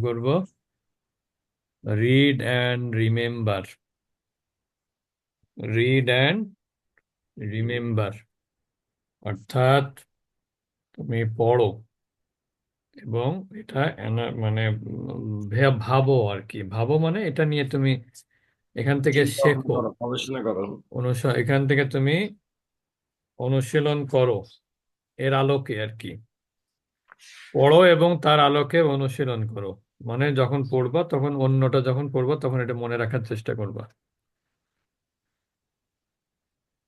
করব। Read and remember read and remember অর্থাৎ তুমি পড়ো এবং এটা মানে ভাবো আর কি। ভাবো মানে এটা নিয়ে তুমি এখান থেকে শেখো। গবেষণা করো। অনুস এখান থেকে তুমি অনুশীলন করো এর আলোকে আর কি। পড়ো এবং তার আলোকে অনুশীলন করো। মানে যখন পড়বা, তখন অন্যটা যখন পড়বা, তখন এটা মনে রাখার চেষ্টা করবা।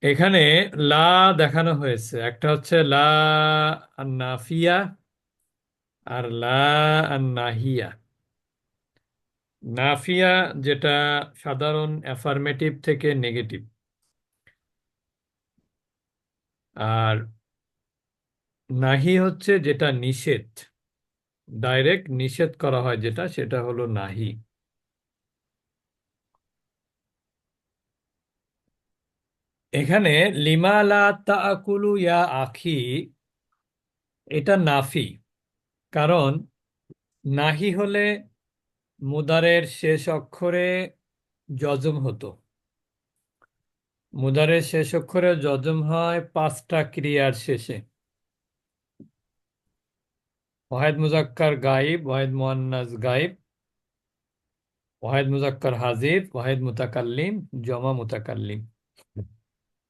এখানে লা দেখানো হয়েছে। একটা হচ্ছে লা নাফিয়া আর লা নাহিয়া নাফিয়া যেটা সাধারণ অ্যাফার্মেটিভ থেকে নেগেটিভ। আর নাহি হচ্ছে যেটা নিষেধ। ডাইরেক্ট নিষেধ করা হয় যেটা, সেটা হলো নাহি। এখানে লিমা লা তাকুলু ইয়া আখি, এটা নাফি। কারণ নাহি হলে মুদারের শেষ অক্ষরে যজম হতো। মুদারের শেষ অক্ষরে যজম হয় পাঁচটা ক্রিয়ার শেষে। ওয়াহেদ মুজাক্কার গাইব ওয়াহেদ মুয়ান্নাস গাইব ওয়াহেদ মুজাক্কার হাজির ওয়াহেদ মুতাকাল্লিম জমা মুতাকাল্লিম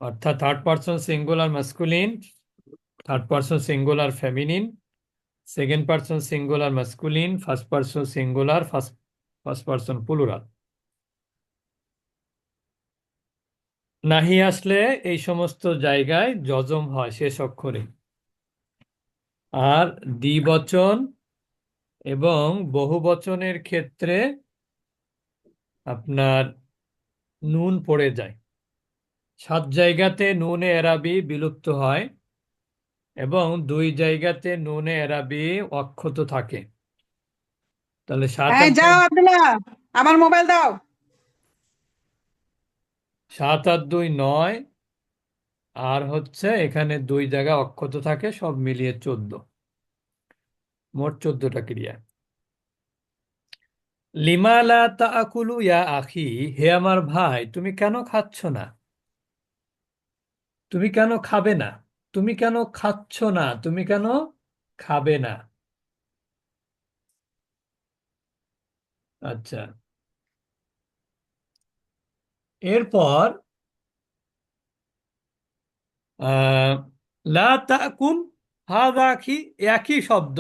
অর্থাৎ third person singular masculine third person singular feminine second person singular masculine first person singular first first person plural নাহি আসলে এই সমস্ত জায়গায় যজম হয় শেষ অক্ষরে। আর দ্বিবচন এবং বহুবচনের ক্ষেত্রে আপনার নুন পড়ে যায়। সাত জায়গাতে নুনে এরাবি বিলুপ্ত হয় এবং দুই জায়গাতে নুনে এরাবি অক্ষত থাকে। তাহলে সাত যাও আব্দুল্লাহ আমার মোবাইল দাও। সাত আর দুই নয় আর হচ্ছে এখানে দুই জায়গা অক্ষত থাকে, সব মিলিয়ে চোদ্দ। মোট চোদ্দটা ক্রিয়া। লিমালা তাকুলু ইয়া আখি, হে আমার ভাই, তুমি কেন খাচ্ছ না? তুমি কেন খাবে না? তুমি কেন খাচ্ছ না? তুমি কেন খাবে না? আচ্ছা। এরপর লা তাকুল হাদা আখি একই শব্দ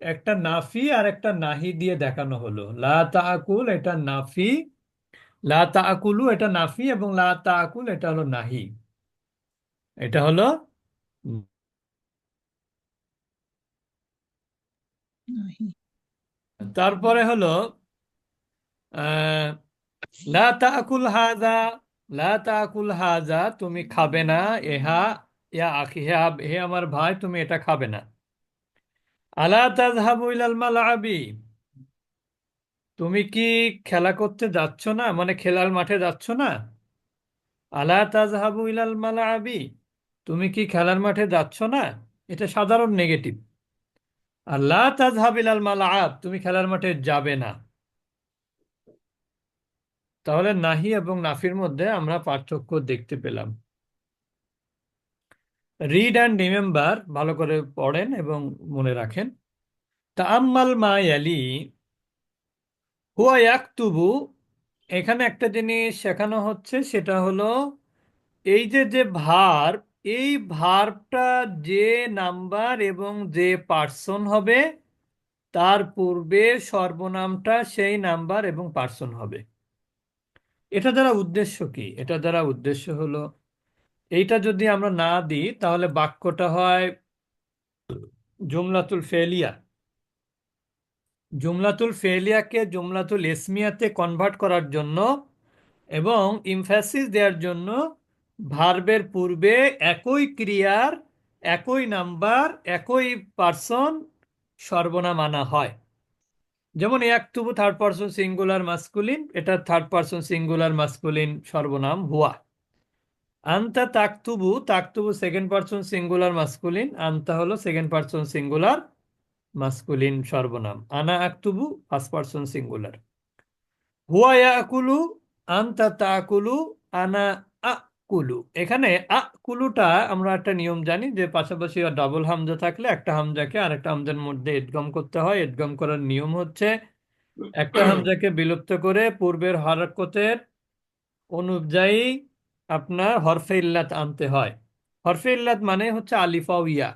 একটা নাফি আর একটা নাহি দিয়ে দেখানো হলো। লা তাকুল এটা নাফি লা তাকুলু এটা নাফি এবং লা তাকুল এটা হলো নাহি। এটা হলো তারপরে হলো আহ, লা তাকুল হাজা লা তাকুল হাজা, তুমি খাবে না, এহা, ইয়া আখি, হে হে আমার ভাই, তুমি এটা খাবে না। আলা তাযহাবু ইলাল মালাবি, তুমি কি খেলা করতে যাচ্ছ না? মানে খেলার মাঠে যাচ্ছ না? আলা তাযহাবু ইলাল মালাবি, তুমি কি খেলার মাঠে যাচ্ছ না? এটা সাধারণ নেগেটিভ। আর লা তাযহাব ইলাল মালাব, তুমি খেলার মাঠে যাবে না। তাহলে নাহি এবং নাফির মধ্যে আমরা পার্থক্য দেখতে পেলাম। রিড অ্যান্ড রিমেম্বার ভালো করে পড়েন এবং মনে রাখেন। তাআম্মাল মা ইয়ালি, হুয়া ইয়াকতুবু, এখানে একটা জিনিস শেখানো হচ্ছে, সেটা হলো এই যে যে ভার্ব এই ভার্বটা যে নাম্বার এবং যে পার্সন হবে, তার পূর্বে সর্বনামটা সেই নাম্বার এবং পার্সন হবে। এটা দ্বারা উদ্দেশ্য কি? এটা দ্বারা উদ্দেশ্য হলো, এইটা যদি আমরা না দিই, তাহলে বাক্যটা হয় জুমলাতুল ফেলিয়া। জুমলাতুল ফেলিয়াকে জুমলাতুল ইসমিয়াতে কনভার্ট করার জন্য এবং ইমফ্যাসিস দেওয়ার জন্য ভার্বের পূর্বে একই ক্রিয়ার, একই নাম্বার একই পার্সন সর্বনাম আনা হয়। যেমন একতুবু থার্ড পার্সন সিঙ্গুলার মাস্কুলিন এটা থার্ড পার্সন সিঙ্গুলার মাস্কুলিন সর্বনাম হুয়া। আন্তা তাকতুবু তাকতুবু সেকেন্ড পার্সন সিঙ্গুলার মাস্কুলিন আন্তা হলো সেকেন্ড পার্সন সিঙ্গুলার মাস্কুলিন সর্বনাম। আনা আক্তুবু ফার্স্ট পারসন সিঙ্গুলার হুয়া ইয়াকুলু, আনতা তাকুলু, আনা আকুলু এখানে আ, কুলুটা আমরা একটা নিয়ম জানি যে পাশাপাশি ডাবল হামজা থাকলে একটা হামজাকে আরেকটা হামজার মধ্যে ইদগম করতে হয়। ইদগম করার নিয়ম হচ্ছে একটা হামজাকে বিলুপ্ত করে পূর্বের হরকতের অনুযায়ী আপনার হরফে ইল্লাত আনতে হয়। হরফে ইল্লাত মানে হচ্ছে আলিফা ইয়া।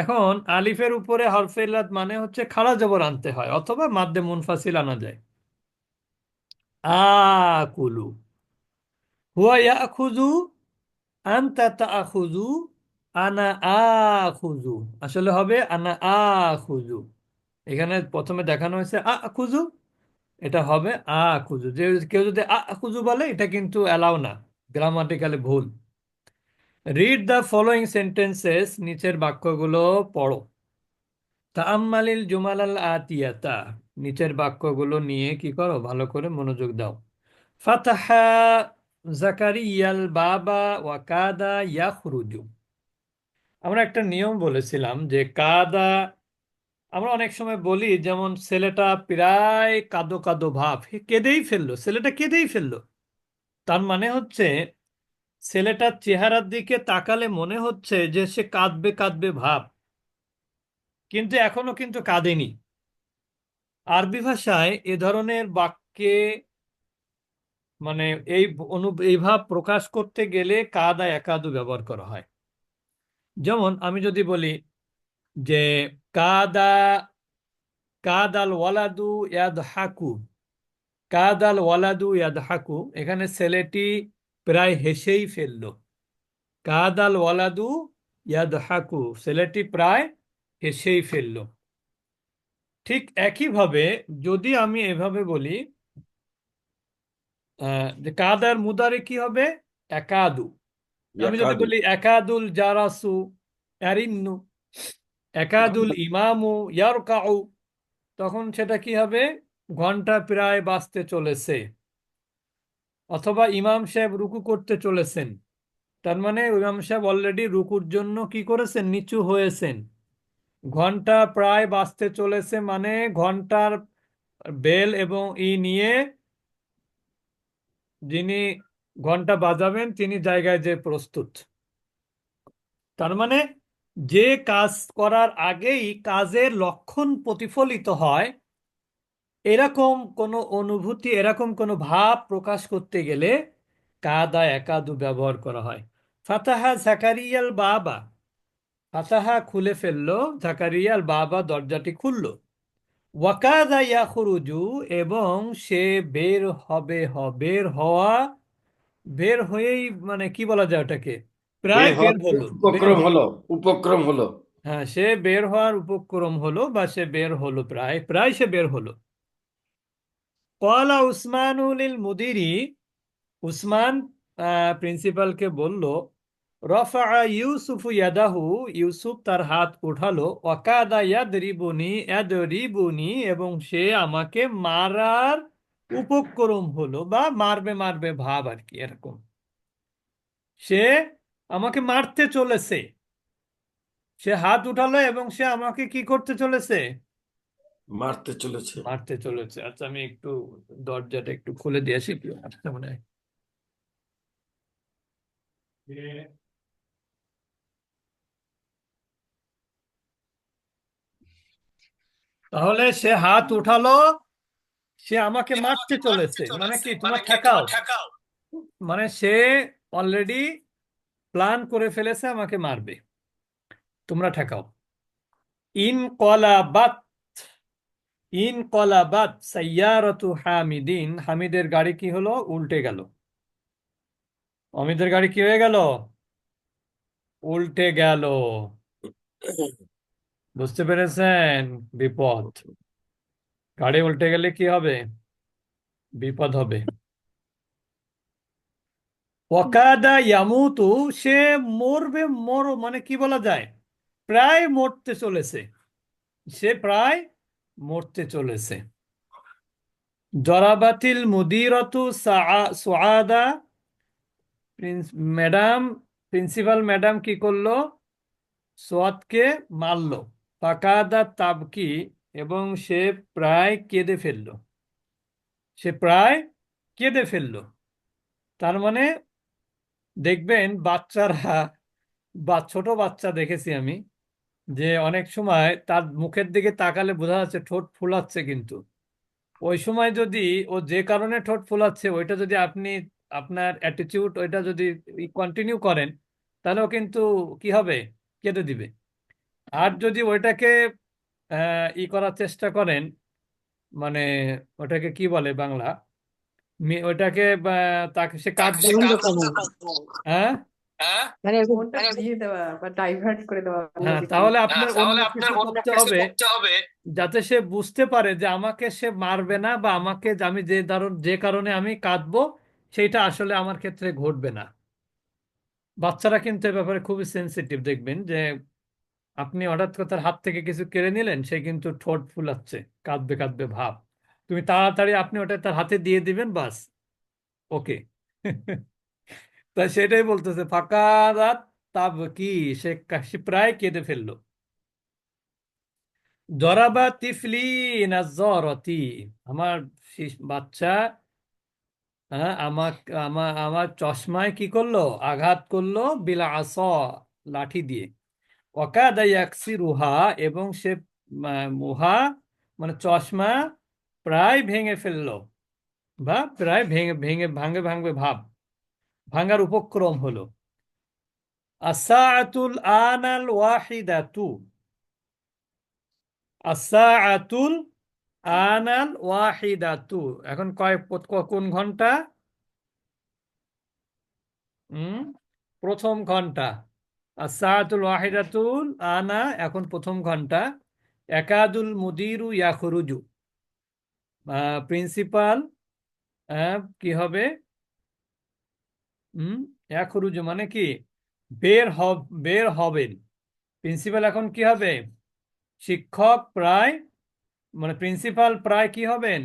এখন আলিফের উপরে হরফে ইল্লাত মানে হচ্ছে খাড়া জবর আনতে হয় অথবা মাদ্দে মুনফাসিল আনা যায়। আকুলু হুয়া ইয়াখুযু আনতা তাআখুযু আনা আখুযু আসলে হবে আনা আখুযু এখানে প্রথমে দেখানো হয়েছে আখুযু এটা হবে আখুযু যে কেউ যদি আখুযু বলে, এটা কিন্তু অ্যালাউ না, গ্রামাটিক্যালি ভুল। রিড দ্য ফলোয়িং সেন্টেন্সেস নিচের বাক্যগুলো পড়ো। তাআম্মালিল জুমাল আল আতিয়াতা। নিচের বাক্যগুলো নিয়ে কি করো? ভালো করে মনোযোগ দাও। ফাতাহা জাকারিয়াল বাবা ওয়া কাদা ইয়াখরুজু। আমরা একটা নিয়ম বলেছিলাম যে কাদা, আমরা অনেক সময় বলি যেমন ছেলেটা প্রায় কাদো কাদো ভাব। কেঁদেই ফেলল, ছেলেটা কেঁদেই ফেলল। তার মানে হচ্ছে ছেলেটার চেহারার দিকে তাকালে মনে হচ্ছে যে সে কাঁদবে কাঁদবে ভাব। কিন্তু এখনও কিন্তু কাঁদেনি। আরবি ভাষায় এ ধরনের বাক্যে মানে এই অনু, এই ভাব প্রকাশ করতে গেলে কাদা একাদু ব্যবহার করা হয়। যেমন আমি যদি বলি যে কাদা, কাদাল ওয়ালাদু ইয়াদ হাকু কাদাল ওয়ালাদু ইয়াদ হাকু এখানে ছেলেটি প্রায় হেসেই ফেলল। কাদাল ওয়ালাদু ইয়াদ হাকু ছেলেটি প্রায় হেসেই ফেলল। ঠিক একইভাবে যদি আমি এভাবে বলি যে কাদার মুদারে কি হবে? একাদু। আমি যদি বলি একাদুল জারাসু ইয়ারিন্নু একাদুল ইমামু ইয়ারকাউ তখন সেটা কি হবে? ঘণ্টা প্রায় বাঁচতে চলেছে। অথবা ইমাম সাহেব রুকু করতে চলেছেন। তার মানে ইমাম সাহেব অলরেডি রুকুর জন্য কি করেছেন? নিচু হয়েছেন। ঘণ্টা প্রায় বাঁচতে চলেছে মানে ঘণ্টার বেল এবং ই নিয়ে যিনি ঘণ্টা বাজাবেন, তিনি জায়গায় যে প্রস্তুত। তার মানে যে কাজ করার আগেই কাজের লক্ষণ প্রতিফলিত হয়, এরকম কোনো অনুভূতি, এরকম কোনো ভাব প্রকাশ করতে গেলে কাদা একাদু ব্যবহার করা হয়। ফাতাহা জাকারিয়াল বাবা। ফাতাহা খুলে ফেলল, জাকারিয়াল বাবা দরজাটি খুললো। ওয়াকাদা ইয়াখরুজু এবং সে বের হবে বের হওয়া বের হয়েই মানে কি বলা যায় ওটাকে? প্রায় বের হলো উপক্রম হলো উপক্রম হলো। হ্যাঁ সে বের হওয়ার উপক্রম হলো বা সে বের হলো প্রায় প্রায় সে বের হলো। কলা উসমানুল মুদিরি উসমান আহ, প্রিন্সিপালকে বলল রফা ইউসুফ ইয়াদাহু ইউসুফ তার হাত উঠালো ওয়াকাদা ইয়াদরিবুনি ইয়াদরিবুনি এবং সে আমাকে মারার উপক্রম হলো বা মারবে মারবে ভাব আর কি এরকম। সে আমাকে মারতে চলেছে। সে হাত উঠালো এবং সে আমাকে কি করতে চলেছে? মারতে চলেছে। মারতে চলেছে। আচ্ছা আমি একটু দরজাটা একটু খুলে দিয়ে আসি মনে হয়। তাহলে সে হাত উঠালো সে আমাকে মারতে চলেছে। মানে কি? তোমরা ঠেকাও মানে সে অলরেডি প্ল্যান করে ফেলেছে আমাকে মারবে। তোমরা ঠেকাও ইন কলাবাত ইন কলাবাত সাইয়ারাতু হামিদিন। হামিদের গাড়ি কি হলো? উল্টে গেল। অমিদের গাড়ি কি হয়ে গেল? উল্টে গেল। বুঝতে পেরেছেন? বিপদ। গাড়ি উল্টে গেলে কি হবে? বিপদ হবে। ওয়াকাদা ইয়ামুতু, সে মরবে মর মানে কি বলা যায়? প্রায় মরতে চলেছে। সে প্রায় মরতে চলেছে। জরাবাতিল মুদিরতু সা- সুআদা। প্রিন্স- ম্যাডাম, প্রিন্সিপাল ম্যাডাম কি করল? সোয়াদকে মারলো। ফাকাদা তাবকি এবং সে প্রায় কেঁদে ফেলল। সে প্রায় কেঁদে ফেলল। তার মানে দেখবেন বাচ্চারা বা ছোট বাচ্চা দেখেছি আমি যে অনেক সময় তার মুখের দিকে তাকালে বোঝা যাচ্ছে ঠোঁট ফুলাচ্ছে কিন্তু। ওই সময় যদি ও যে কারণে ঠোঁট ফুলাচ্ছে ওইটা যদি আপনি আপনার অ্যাটিটিউড ওইটা যদি কন্টিনিউ করেন তাহলেও কিন্তু কি হবে? কেটে দিবে। আর যদি ওইটাকে আহ, ই করার চেষ্টা করেন মানে ওটাকে কি বলে বাংলা? মি- ওইটাকে তাকে সে কাঁদবে বন্ধ করা হ্যাঁ? মানে ডাইভার্ট করে হ্যাঁ তাহলে আপনার করতে হবে যাতে সে বুঝতে পারে যে আমাকে সে মারবে না বা আমাকে আমি যে ধরুন যে কারণে আমি কাঁদবো সেইটা আসলে আমার ক্ষেত্রে ঘটবে না। বাচ্চারা কিন্তু এ ব্যাপারে খুবই সেনসিটিভ দেখবেন যে আপনি হঠাৎ করে তার হাত থেকে কিছু কেড়ে নিলেন, সে কিন্তু ঠোঁট ফুলাচ্ছে, কাঁদবে কাঁদবে ভাব। তুমি তাড়াতাড়ি আপনি ওটা তার হাতে দিয়ে দিবেন, বাস। ওকে। তা সেটাই বলতেছে, ফাঁকা রাত তাব কি? সে প্রায় কেঁদে ফেলল। জরাবা তিফলি না জরতি? আমার বাচ্চা আমার আমার চশমায় কি করল? আঘাত করল বিলা আস লাঠি দিয়ে। ইয়াকসিরুহা এবং সে মুহা মানে চশমা প্রায় ভেঙে ফেলল বা প্রায় ভেঙে ভেঙে, ভাঙে, ভাঙবে ভাব, ভাঙার উপক্রম হলো। আসাআতুল আনাল ওয়াহিদাতু, আসাআতুল আনাল ওয়াহিদাতু। এখন কয় কোন ঘণ্টা? প্রথম ঘণ্টা। আসাআতুল ওয়াহিদাতুল আনা, এখন প্রথম ঘণ্টা, একাদুল মুদিরু ইয়াখরুজু। প্রিন্সিপাল কি হবে? হুম, ইয়াখরুজু মানে কি? বের হব, বের হবেন। প্রিন্সিপাল এখন কি হবে? শিক্ষক প্রায় মানে প্রিন্সিপাল প্রায় কি হবেন?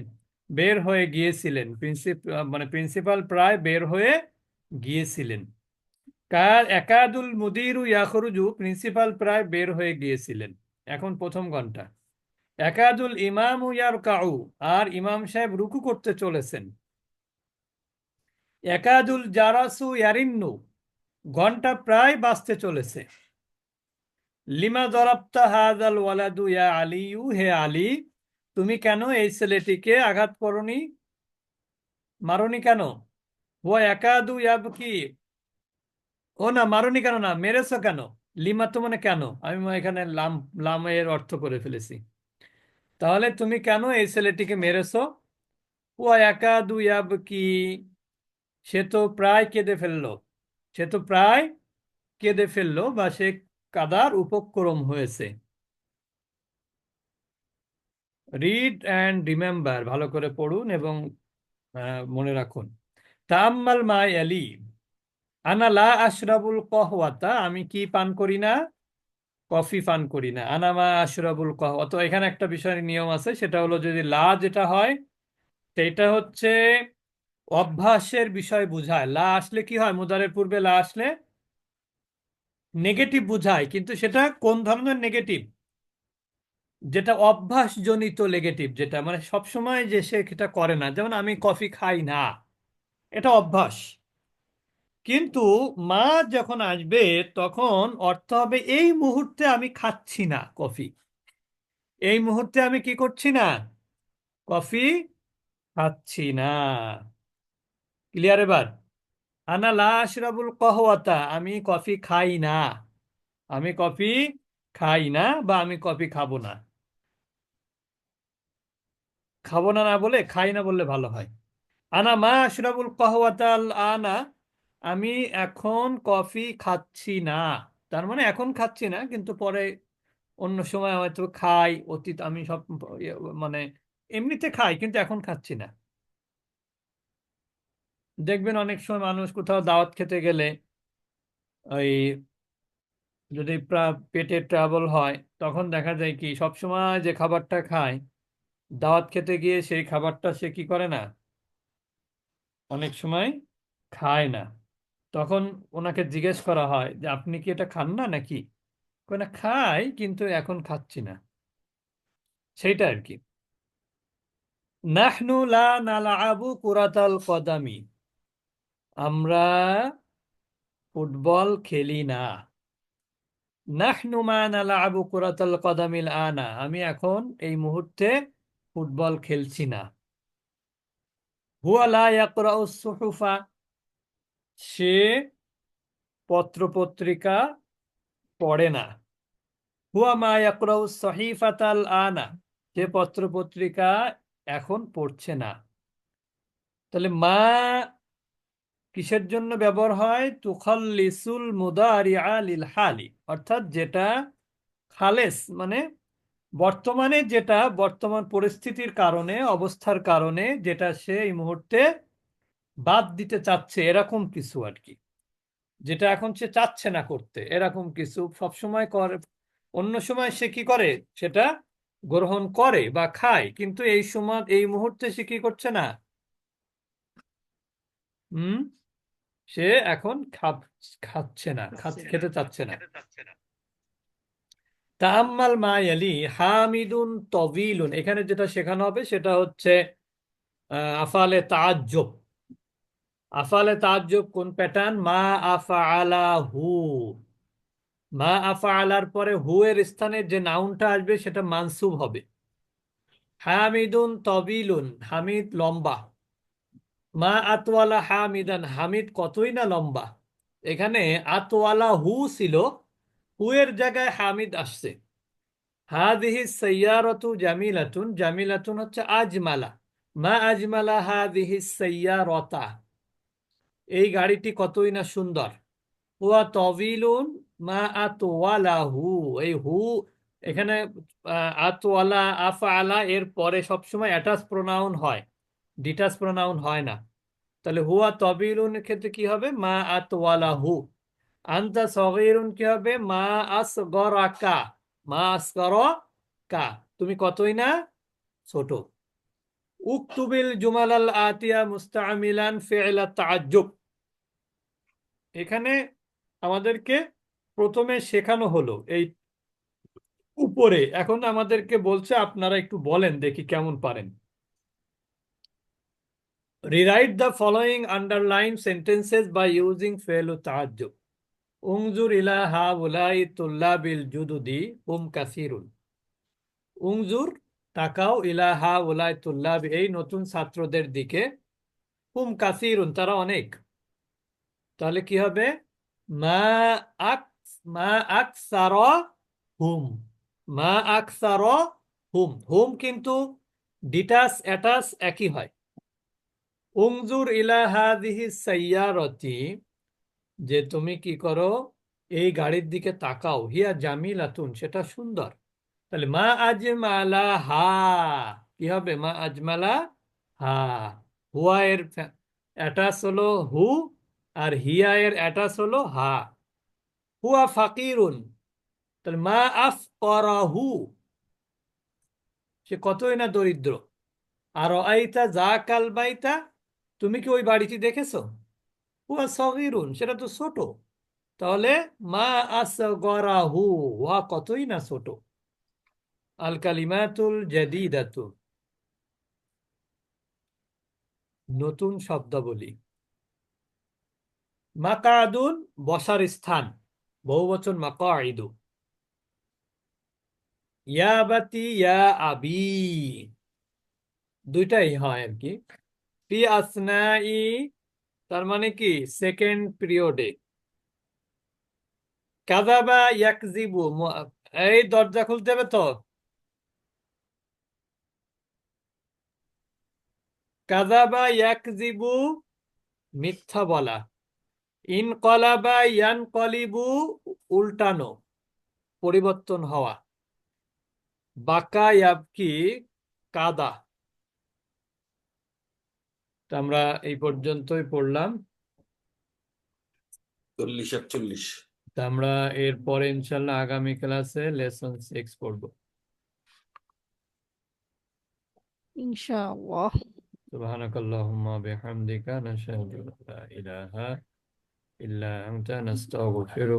বের হয়ে গিয়েছিলেন। প্রিন্সিপ মানে প্রিন্সিপাল প্রায় বের হয়ে গিয়েছিলেন। কার একাদুল মুদিরু ইয়াখরুজু প্রিন্সিপাল প্রায় বের হয়ে গিয়েছিলেন। এখন প্রথম ঘণ্টা। একাদুল ইমামু ইয়ারকাউ, আর ইমাম সাহেব রুকু করতে চলেছেন। একাদুল জারাসু ইয়ারিন্নু, ঘণ্টা প্রায় বাঁচতে চলেছে। লিমা দরাপ্তা হাজাল ওয়ালাদু ইয়া আলিয়ু, হে আলী, তুমি কেন এই ছেলেটিকে আঘাত করনি? মারনি কেন? ও একাদু ইয়াবকি ও না, মারনি কেন না? মেরেছো কেন? লিমা তো মানে কেন আমি এখানে লাম, লামের অর্থ করে ফেলেছি। তাহলে তুমি কেন এই ছেলেটিকে মেরেছো? ও একাদু কি? সে তো প্রায় কেঁদে ফেলল। সে তো প্রায় কেঁদে ফেলল বা সে কাদার উপক্রম হয়েছে। রিড অ্যান্ড রিমেম্বার, ভালো করে পড়ুন এবং মনে রাখুন। তাম্মাল মাই আলি আনা লা আশরাবুল কহওয়াতা, আমি কি পান করি না? কফি পান করি না। আনা মা আশরাবুল কহওয়া তো এখানে একটা বিষয় নিয়ম আছে, সেটা হলো যদি লা যেটা হয়, সেটা হচ্ছে অভ্যাসের বিষয় বোঝায়। লা আসলে কি হয়? মুদারের পূর্বে লা আসলে নেগেটিভ বোঝায়, কিন্তু সেটা কোন ধরনের নেগেটিভ যেটা অভ্যাসজনিত নেগেটিভ যেটা মানে সবসময় যে সে এটা করে না। যেমন আমি কফি খাই না, এটা অভ্যাস। কিন্তু মা যখন আসবে, তখন অর্থ হবে, এই মুহূর্তে আমি খাচ্ছি না কফি। এই মুহূর্তে আমি কি করছি না? কফি খাচ্ছি না। ক্লিয়ার এবার? আনা লা আশরাবুল কহওয়াতা, আমি কফি খাই না। আমি কফি খাই না বা আমি কফি খাব না। খাব না না বলে, খাই না বললে ভালো হয়। আনা মা আশরাবুল কহওয়াতাল আনা আমি এখন কফি খাচ্ছি না। তার মানে এখন খাচ্ছি না কিন্তু পরে অন্য সময় হয়তো খাই অতীত আমি সব ইয়ে, মানে এমনিতে খাই কিন্তু এখন খাচ্ছি না। দেখবেন অনেক সময় মানুষ কোথাও দাওয়াত খেতে গেলে ওই যদি পেটে ট্রাবল হয় তখন দেখা যায় কি সব সময় যে খাবারটা খায় দাওয়াত খেতে গিয়ে সেই খাবারটা সে কি করে না? অনেক সময় খায় না। তখন ওনাকে জিজ্ঞেস করা হয় যে, আপনি কি এটা খান না নাকি? না, খাই কিন্তু এখন খাচ্ছি না। সেইটা আর কি। লা কদামি। আমরা ফুটবল খেলি না। মা আমি এখন এই মুহূর্তে ফুটবল খেলছি না। হুয়া লা সে পত্রপত্রিকা পড়ে না। হুয়া মা ইয়াকরাউ সহিফাতাল আনা। যে পত্রপত্রিকা এখন পড়ছে না। তাহলে মা কিসের জন্য ব্যবহার হয়? তুখাল্লিসুল মুদারিআ লিল হালি। অর্থাৎ যেটা খালেস মানে বর্তমানে যেটা বর্তমান পরিস্থিতির কারণে, অবস্থার কারণে, যেটা সে এই মুহূর্তে বাদ দিতে চাচ্ছে এরকম কিছু আর কি। যেটা এখন সে চাচ্ছে না করতে এরকম কিছু সবসময় করে অন্য সময় সে কি করে? সেটা গ্রহণ করে বা খায়। কিন্তু এই সময় এই মুহূর্তে সে কি করছে না? হুম? সে এখন খাপ- খাচ্ছে না খেতে চাচ্ছে না। তাম্মাল মা ইয়ালি হামিদুন তবিলুন। এখানে যেটা শেখানো হবে সেটা হচ্ছে আহ, আফালে তাজ্জব আফালে তাজ্জব কোন প্যাটার্ন মা আফা আলা হু মা আফাআলার পরে হু এর স্থানে যে নাউনটা আসবে, সেটা মানসুব হবে। হামিদুন তবিলুন, হামিদ লম্বা। মা আতওয়ালা হামিদান, হামিদ কতই না লম্বা। এখানে আতওয়ালা হু ছিল, হু এর জায়গায় হামিদ আসছে। হাদিহি সাইয়ারাতু জামিলাতুন জামিলাতুন হচ্ছে আজমালা। মা আজমালা হাদিহি সাইয়ারতা এই গাড়িটি কতই না সুন্দর। হুয়া তবিলুন মা আতওয়ালা হু এই হু এখানে আতওয়ালা, আফআলা এর পরে সবসময় অ্যাটাচ প্রোনাউন হয়। ডিটাচ প্রোনাউন হয় না। তাহলে হুয়া তবিলুন ক্ষেত্রে কি হবে? মা আতওয়ালা হু আন্তা সগীরুন কি হবে? মা আসগরাকা। মা আসগরাকা। তুমি কতই না? ছোট। উকতুবিল জুমালাল আতিয়া মুস্তামিলান ফেলা তাজ্জুব এখানে আমাদেরকে প্রথমে শেখানো হলো এই উপরে। এখন আমাদেরকে বলছে, আপনারা একটু বলেন, দেখি কেমন পারেন। Rewrite the following underline sentences by using fail ও তাজ্জুব উংজুর ইলা হা উলাই তুল্লা বিল জুদুদি উম কাসিরুল উংজুর তাকাও, ইলাহা হাউলাই তুল্লাব এই নতুন ছাত্রদের দিকে। হুম, কাসিরুন, তারা অনেক। তাহলে কি হবে? মা আক, মা আকসার হুম। মা আকসার হুম। হুম কিন্তু ডিটাস, অ্যাটাস একই হয়। উংজুর ইলা হাদিহি সাইয়ারতি, যে তুমি কি করো? এই গাড়ির দিকে তাকাও। হিয়া জামিলাতুন, সেটা সুন্দর। তাহলে মা আজমালা হা, কি হবে? মা আজমালা হা। হুয়া এর অ্যাটাচ হলো হু আর হিয়া এর অ্যাটাচ হলো হা। হুয়া ফাকিরুন। তাহলে মা আফ করাহু সে কতই না দরিদ্র। আর আইতা যা কাল বাইতা, তুমি কি ওই বাড়িটি দেখেছ? হুয়া সগিরুন, সেটা তো ছোট। তাহলে মা আস গরাহু। ওয়া কতই না ছোট। আল কালিমাতুল জাদিদাতু। নতুন শব্দাবলী। মাকাদুন বসার স্থান, বহুবচন মাকাইদু ইয়া বাতি, ইয়া আবি। দুইটাই হয় আর কি। ফি আসনাই, তার মানে কি? সেকেন্ড পিরিয়ডে। কাযাবা ইয়াকজিবু এই দরজা খুলতে হবে তো? কাযাবা ইয়াকজিবু মিথ্যা বলা। ইনকলাবা ইয়ানকলিবু উল্টানো পরিবর্তন হওয়া। বাকা ইয়াবকি কাদা। তো আমরা এই পর্যন্তই পড়লাম। চল্লিশ একচল্লিশ। তা আমরা এরপরে ইনশাল্লাহ আগামী ক্লাসে লেসন সিক্স পড়ব। ইনশাআল্লাহ। سبحانك اللهم وبحمدك نشهد أن لا إله إلا أنت نستغفرك